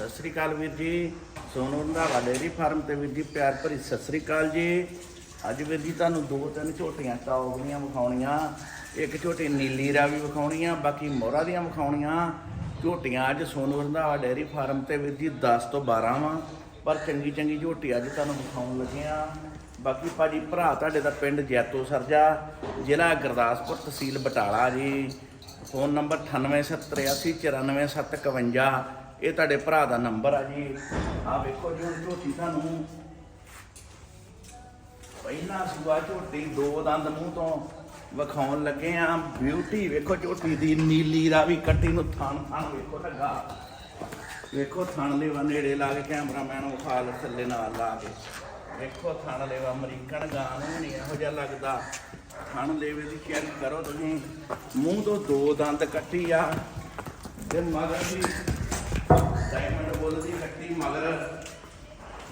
ਸਤਿ ਸ੍ਰੀ ਅਕਾਲ ਵੀਰ ਜੀ। Sonu Randhawa dairy farm ਤੇ ਵੀਰ ਜੀ, ਪਿਆਰ ਭਰੀ ਸਤਿ ਸ੍ਰੀ ਅਕਾਲ ਜੀ। ਅੱਜ ਵੀਰ ਜੀ ਤੁਹਾਨੂੰ ਦੋ ਤਿੰਨ ਝੋਟੀਆਂ ਟੌਗੀਆਂ ਵਿਖਾਉਣੀਆਂ। ਇੱਕ ਝੋਟੀ ਨੀਲੀ ਰਾਵੀ ਵਿਖਾਉਣੀਆਂ, ਬਾਕੀ ਮੋਹਰਾ ਦੀਆਂ ਵਿਖਾਉਣੀਆਂ। ਝੋਟੀਆਂ ਅੱਜ ਸੋਨੂ ਰੰਧਾਵਾ ਡੇਅਰੀ ਫਾਰਮ ਤੇ ਵੀਰ ਜੀ 10 ਤੋਂ 12 ਵਾਂ। ਪਰ ਚੰਗੀ ਚੰਗੀ ਝੋਟੀ ਅੱਜ ਤੁਹਾਨੂੰ ਵਿਖਾਉਣ ਲੱਗੇ ਆ ਬਾਕੀ ਭਾਜੀ ਭਰਾ ਤੁਹਾਡੇ ਦਾ ਪਿੰਡ ਜੈਤੋ ਸਰਜਾ, ਜ਼ਿਲ੍ਹਾ ਗੁਰਦਾਸਪੁਰ ਤਹਿਸੀਲ ਬਟਾਲਾ ਜੀ। ਫੋਨ ਨੰਬਰ 9883894751 ਇਹ ਤੁਹਾਡੇ ਭਰਾ ਦਾ ਨੰਬਰ ਆ ਜੀ। ਆ ਵੇਖੋ ਜੀ, ਹੁਣ ਝੋਟੀ ਤੁਹਾਨੂੰ ਪਹਿਲਾ ਸੂਆ ਝੋਟੀ ਦੋ ਦੰਦ ਮੂੰਹ ਤੋਂ ਵਿਖਾਉਣ ਲੱਗੇ ਆ। ਬਿਊਟੀ ਵੇਖੋ ਝੋਟੀ ਦੀ ਨੀਲੀ ਦਾ ਵੀ ਕੱਟੀ ਨੂੰ ਥਣ ਥਣ ਵੇਖੋ ਲੱਗਾ ਵੇਖੋ ਥਣ ਲੈਵਾ ਨੇੜੇ ਲਾ ਕੇ ਕੈਮਰਾਮੈਨ ਨੂੰ ਵਿਖਾ ਲੈ ਥੱਲੇ ਨਾਲ ਲਾ ਕੇ। ਵੇਖੋ ਥਣ ਲੈਵਾ ਅਮਰੀਕਨ ਗਾਂ ਨੂੰ ਨਹੀਂ ਇਹੋ ਜਿਹਾ ਲੱਗਦਾ। ਥਣ ਲੈਵੇ ਦੀ ਚੈੱਕ ਕਰੋ ਤੁਸੀਂ। ਮੂੰਹ ਤੋਂ ਦੋ ਦੰਦ ਕੱਟੀ ਆ। ਤੇ ਮਗਰ ਵੀ ਡਾਇਮੰਡ ਬੁੱਲ ਦੀ ਕੱਟੀ ਮਗਰ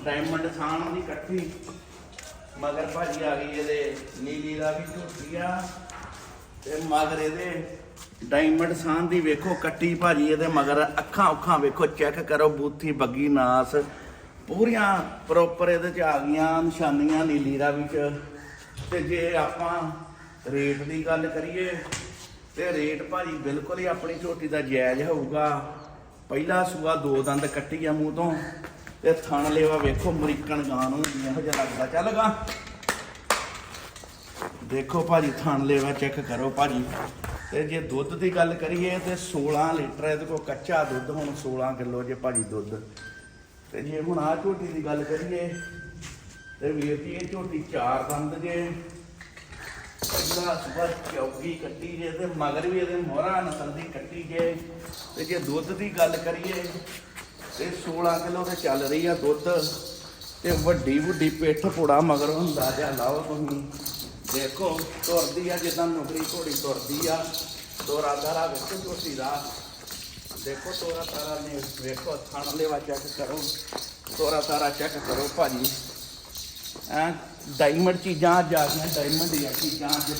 ਡਾਇਮੰਡ ਥਾਣ ਦੀ ਕੱਟੀ ਮਗਰ ਭਾਜੀ ਆ ਗਈ ਇਹਦੇ, ਨੀਲੀ ਦਾ ਵੀ ਝੋਟੀ ਆ। ਤੇ ਮਗਰ ਇਹਦੇ ਡਾਇਮੰਡ ਸਾਨ ਦੀ ਵੇਖੋ ਕੱਟੀ ਭਾਜੀ, ਇਹਦੇ ਮਗਰ ਅੱਖਾਂ ਉੱਖਾਂ ਵੇਖੋ ਚੈੱਕ ਕਰੋ ਬੂਥੀ, ਬੱਗੀ, ਨਾਸ। ਪੂਰੀਆਂ ਪ੍ਰੋਪਰ ਇਹਦੇ ਚ ਆ ਗਈਆਂ, ਨਿਸ਼ਾਨੀਆਂ, ਨੀਲੀ ਦਾ ਵਿੱਚ। ਤੇ ਜੇ ਆਪਾਂ ਰੇਟ ਦੀ ਗੱਲ ਕਰੀਏ, ਤੇ ਰੇਟ ਭਾਜੀ ਬਿਲਕੁਲ ਹੀ ਆਪਣੀ ਝੋਟੀ ਦਾ ਜਾਇਜ਼ ਹੋਊਗਾ। ਪਹਿਲਾ ਸੂਆ ਦੋ ਦੰਦ ਕੱਟੀ ਆ ਮੂੰਹ ਤੋਂ ਤੇ ਥਣ ਲੇਵਾ ਵੇਖੋ ਅਮਰੀਕਨ ਗਾਂ ਨੂੰ ਇਹੋ ਜਿਹਾ ਲੱਗਦਾ। ਚੱਲ ਗਾ। ਦੇਖੋ ਭਾਜੀ, ਥਣ ਲੇਵਾ ਚੈੱਕ ਕਰੋ ਭਾਜੀ। ਤੇ ਜੇ ਦੁੱਧ ਦੀ ਗੱਲ ਕਰੀਏ ਤੇ 16 ਲੀਟਰ ਇਹਦੇ ਕੋਲ ਕੱਚਾ ਦੁੱਧ, ਹੁਣ 16 ਕਿਲੋ ਜੇ ਭਾਜੀ ਦੁੱਧ। ਤੇ ਜੇ ਹੁਣ ਆ ਝੋਟੀ ਦੀ ਗੱਲ ਕਰੀਏ, ਤੇ ਵੀਰ ਜੀ, ਇਹ ਝੋਟੀ ਚਾਰ ਦੰਦ ਜੇ। ਪਹਿਲਾ ਸਵੇਰ ਚੌਗੀ ਕੱਟੀ ਜੇ ਤੇ ਮਗਰ ਵੀ ਇਹਦੇ ਮੋਹਰਾ, ਨਸਲ ਦੀ ਕੱਟੀ ਜੇ। ਤੇ ਜੇ ਦੁੱਧ ਦੀ ਗੱਲ ਕਰੀਏ, ਤੇ 16 ਕਿਲੋ ਤੇ ਚੱਲ ਰਹੀ ਆ ਦੁੱਧ। ਤੇ ਵੱਡੀ ਵੱਡੀ ਪਿੱਠ ਪੁੜਾ ਮਗਰ ਹੁੰਦਾ ਜਾਂ, ਲਾਓ ਤੁਸੀਂ। ਦੇਖੋ, ਤੁਰਦੀ ਆ ਜਿੱਦਾਂ ਨੁਕਰੀ ਘੋੜੀ ਤੁਰਦੀ ਆ। ਤੋਰਾ ਤਾਰਾ ਵੇਖੋ ਝੋਟੀ ਦਾ। ਦੇਖੋ ਤੋਰਾ ਤਾਰਾ ਨੇ, ਵੇਖੋ ਥਣ ਲੈਵਾ ਚੈੱਕ ਕਰੋ। ਤੋਰਾ ਤਾਰਾ ਚੈੱਕ ਕਰੋ ਭਾਜੀ। ਐ ਡਾਇਮੰਡ ਚੀਜ਼ਾਂ ਅੱਜ ਆ ਗਈਆਂ ਡਾਇਮੰਡ ਦੀਆਂ ਚੀਜ਼ਾਂ ਅੱਜ।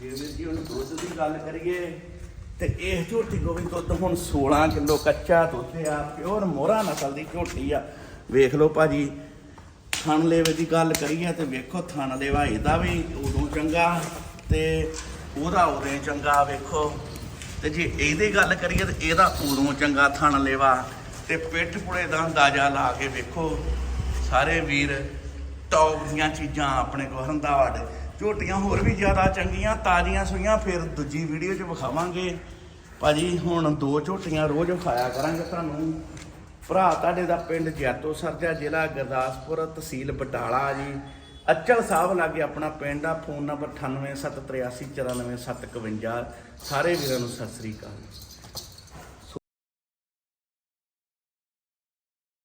ਜੇ ਵੀਰ ਜੀ, ਹੁਣ ਦੁੱਧ ਦੀ ਗੱਲ ਕਰੀਏ, ਤੇ ਇਹ ਝੋਟੀ ਕੋ ਵੀ ਦੁੱਧ ਹੁਣ 16 ਕਿਲੋ ਕੱਚਾ ਦੁੱਧ ਆ ਪਿਓਰ ਮੋਹਰਾ ਨਸਲ ਦੀ ਝੋਟੀ ਆ। ਵੇਖ ਲਓ ਭਾਜੀ ਥਣ ਲੇਵੇ ਦੀ ਗੱਲ ਕਰੀਏ ਤੇ ਵੇਖੋ ਥਣ ਲੇਵਾ ਇਹਦਾ ਵੀ ਉਦੋਂ ਚੰਗਾ ਤੇ ਉਹਦਾ ਉਦੋਂ ਚੰਗਾ ਵੇਖੋ। ਤੇ ਜੇ ਇਹਦੀ ਗੱਲ ਕਰੀਏ ਤੇ ਇਹਦਾ ਉਦੋਂ ਚੰਗਾ ਥਣ ਲੇਵਾ ਤੇ ਪਿੱਠ ਪੁੜੇ ਦਾ ਅੰਦਾਜ਼ਾ ਲਾ ਕੇ ਵੇਖੋ, ਸਾਰੇ ਵੀਰ ਟੌਪ ਦੀਆਂ ਚੀਜ਼ਾਂ ਆਪਣੇ ਕੋਲ ਹੰਦਾਵੜ ਝੋਟੀਆਂ ਹੋਰ ਵੀ ਜ਼ਿਆਦਾ ਚੰਗੀਆਂ, ਤਾਜ਼ੀਆਂ ਸੂਈਆਂ, ਫਿਰ ਦੂਜੀ ਵੀਡੀਓ 'ਚ ਵਿਖਾਵਾਂਗੇ। ਭਾਜੀ, ਹੁਣ ਦੋ ਝੋਟੀਆਂ ਰੋਜ਼ ਵਿਖਾਇਆ ਕਰਾਂਗੇ ਤੁਹਾਨੂੰ। ਭਰਾ ਤੁਹਾਡੇ ਦਾ ਪਿੰਡ ਜੈਤੋ ਸਰਜਾ, ਜ਼ਿਲ੍ਹਾ ਗੁਰਦਾਸਪੁਰ, ਤਹਿਸੀਲ ਬਟਾਲਾ ਜੀ। ਅਚਲ ਸਾਹਿਬ ਲਾਗੇ ਆਪਣਾ ਪਿੰਡ ਆ, ਫੋਨ ਨੰਬਰ 9873849751 ਸਾਰੇ ਵੀਰਾਂ ਨੂੰ ਸਤਿ ਸ੍ਰੀ ਅਕਾਲ।